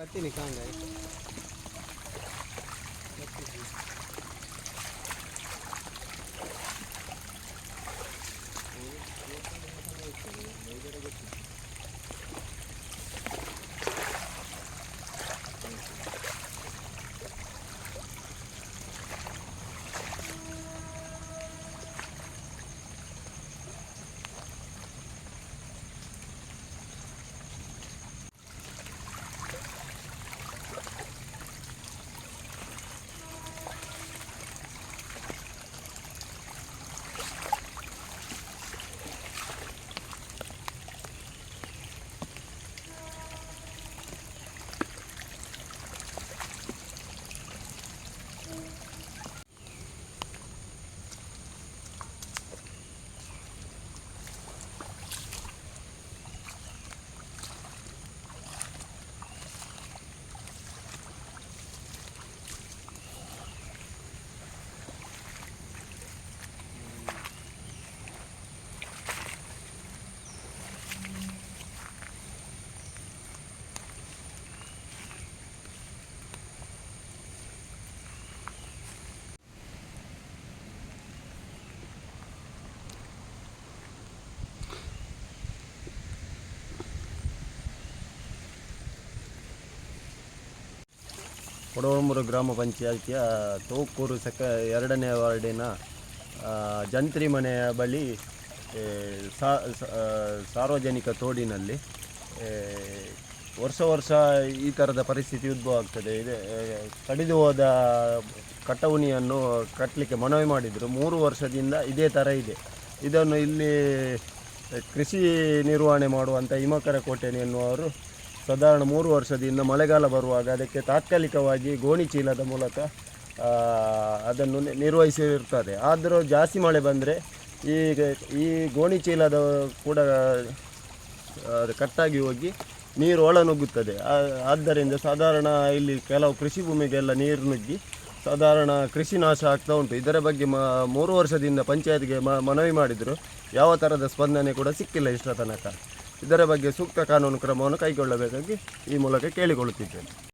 ಬರ್ತೀನಿ ಕಾಂಗ ಕೊಡವಳಮೂರು ಗ್ರಾಮ ಪಂಚಾಯಿತಿಯ ತೋಕೂರು ಸೆಕ ಎರಡನೇ ವಾರ್ಡಿನ ಜಂತ್ರಿ ಮನೆಯ ಬಳಿ ಸಾರ್ವಜನಿಕ ತೋಡಿನಲ್ಲಿ ವರ್ಷ ವರ್ಷ ಈ ಥರದ ಪರಿಸ್ಥಿತಿ ಉದ್ಭವ ಆಗ್ತದೆ. ಇದೆ ಕಡಿದು ಹೋದ ಕಟ್ಟವುನಿಯನ್ನು ಕಟ್ಟಲಿಕ್ಕೆ ಮನವಿ ಮಾಡಿದರು. ಮೂರು ವರ್ಷದಿಂದ ಇದೇ ಥರ ಇದೆ. ಇದನ್ನು ಇಲ್ಲಿ ಕೃಷಿ ನಿರ್ವಹಣೆ ಮಾಡುವಂಥ ಹಿಮಕರ ಕೋಟೆನಿ ಎನ್ನುವರು ಸಾಧಾರಣ ಮೂರು ವರ್ಷದಿಂದ ಮಳೆಗಾಲ ಬರುವಾಗ ಅದಕ್ಕೆ ತಾತ್ಕಾಲಿಕವಾಗಿ ಗೋಣಿ ಚೀಲದ ಮೂಲಕ ಅದನ್ನು ನಿರ್ವಹಿಸಿರ್ತಾರೆ ಆದರೂ ಜಾಸ್ತಿ ಮಳೆ ಬಂದರೆ ಈಗ ಈ ಗೋಣಿ ಚೀಲದ ಕೂಡ ಕಟ್ಟಾಗಿ ಹೋಗಿ ನೀರು ಒಳ ನುಗ್ಗುತ್ತದೆ ಆ- ಆದ್ದರಿಂದ ಸಾಧಾರಣ ಇಲ್ಲಿ ಕೆಲವು ಕೃಷಿ ಭೂಮಿಗೆಲ್ಲ ನೀರು ನುಗ್ಗಿ ಸಾಧಾರಣ ಕೃಷಿ ನಾಶ ಆಗ್ತಾ ಉಂಟು. ಇದರ ಬಗ್ಗೆ ಮ, ಮೂರು ವರ್ಷದಿಂದ ಪಂಚಾಯತ್ಗೆ ಮನವಿ ಮಾಡಿದರು. ಯಾವ ಥರದ ಸ್ಪಂದನೆ ಕೂಡ ಸಿಕ್ಕಿಲ್ಲ ಇಷ್ಟ ತನಕ. ಇದರ ಬಗ್ಗೆ ಸೂಕ್ತ ಕಾನೂನು ಕ್ರಮವನ್ನು ಕೈಗೊಳ್ಳಬೇಕಾಗಿ ಈ ಮೂಲಕ ಕೇಳಿಕೊಳ್ಳುತ್ತಿದ್ದೇನೆ.